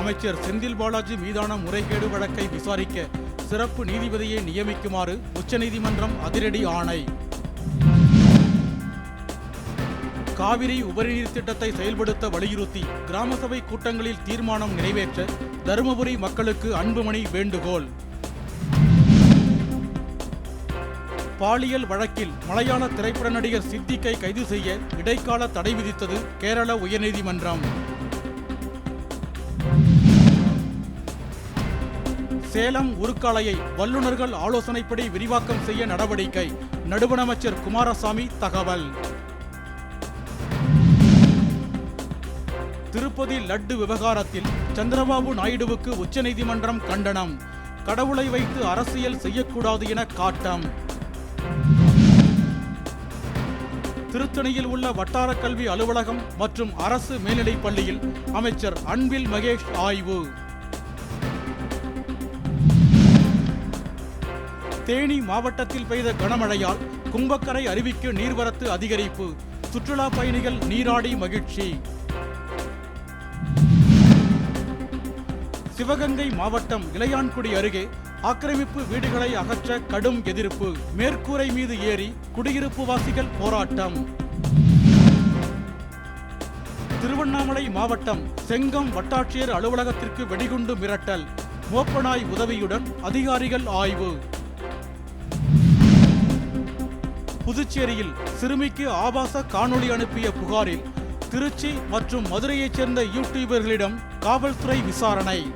அமைச்சர் செந்தில் பாலாஜி மீதான முறைகேடு வழக்கை விசாரிக்க சிறப்பு நீதிபதியை நியமிக்குமாறு உச்சநீதிமன்றம் அதிரடி ஆணை. காவிரி உபரிநீர் திட்டத்தை செயல்படுத்த வலியுறுத்தி கிராம சபை கூட்டங்களில் தீர்மானம் நிறைவேற்ற தருமபுரி மக்களுக்கு அன்புமணி வேண்டுகோள். பாலியல் வழக்கில் மலையாள திரைப்பட நடிகர் சித்திக்கை கைது செய்ய இடைக்கால தடை விதித்தது கேரள உயர்நீதிமன்றம். சேலம் உருக்காலையை வல்லுநர்கள் ஆலோசனைப்படி விரிவாக்கம் செய்ய நடவடிக்கை. நடுவணமைச்சர் குமாரசாமி தகவல். திருப்பதி லட்டு விவகாரத்தில் சந்திரபாபு நாயுடுவுக்கு உச்சநீதிமன்றம் கண்டனம். கடவுளை வைத்து அரசியல் செய்யக்கூடாது என காட்டம். திருத்தணியில் உள்ள வட்டார கல்வி அலுவலகம் மற்றும் அரசு மேல்நிலைப் பள்ளியில் அமைச்சர் அன்பில் மகேஷ் ஆய்வு. தேனி மாவட்டத்தில் பெய்த கனமழையால் கும்பக்கரை அருவிக்கு நீர்வரத்து அதிகரிப்பு. சுற்றுலா பயணிகள் நீராடி மகிழ்ச்சி. சிவகங்கை மாவட்டம் இளையான்குடி அருகே ஆக்கிரமிப்பு வீடுகளை அகற்ற கடும் எதிர்ப்பு. மேற்கூரை மீது ஏறி குடியிருப்பு வாசிகள் போராட்டம். திருவண்ணாமலை மாவட்டம் செங்கம் வட்டாட்சியர் அலுவலகத்திற்கு வெடிகுண்டு மிரட்டல். மோப்பனாய் உதவியுடன் அதிகாரிகள் ஆய்வு. புதுச்சேரியில் சிறுமிக்கு ஆபாச காணொளி அனுப்பிய புகாரில் திருச்சி மற்றும் மதுரையைச் சேர்ந்த யூடியூபர்களிடம் காவல்துறை விசாரணை.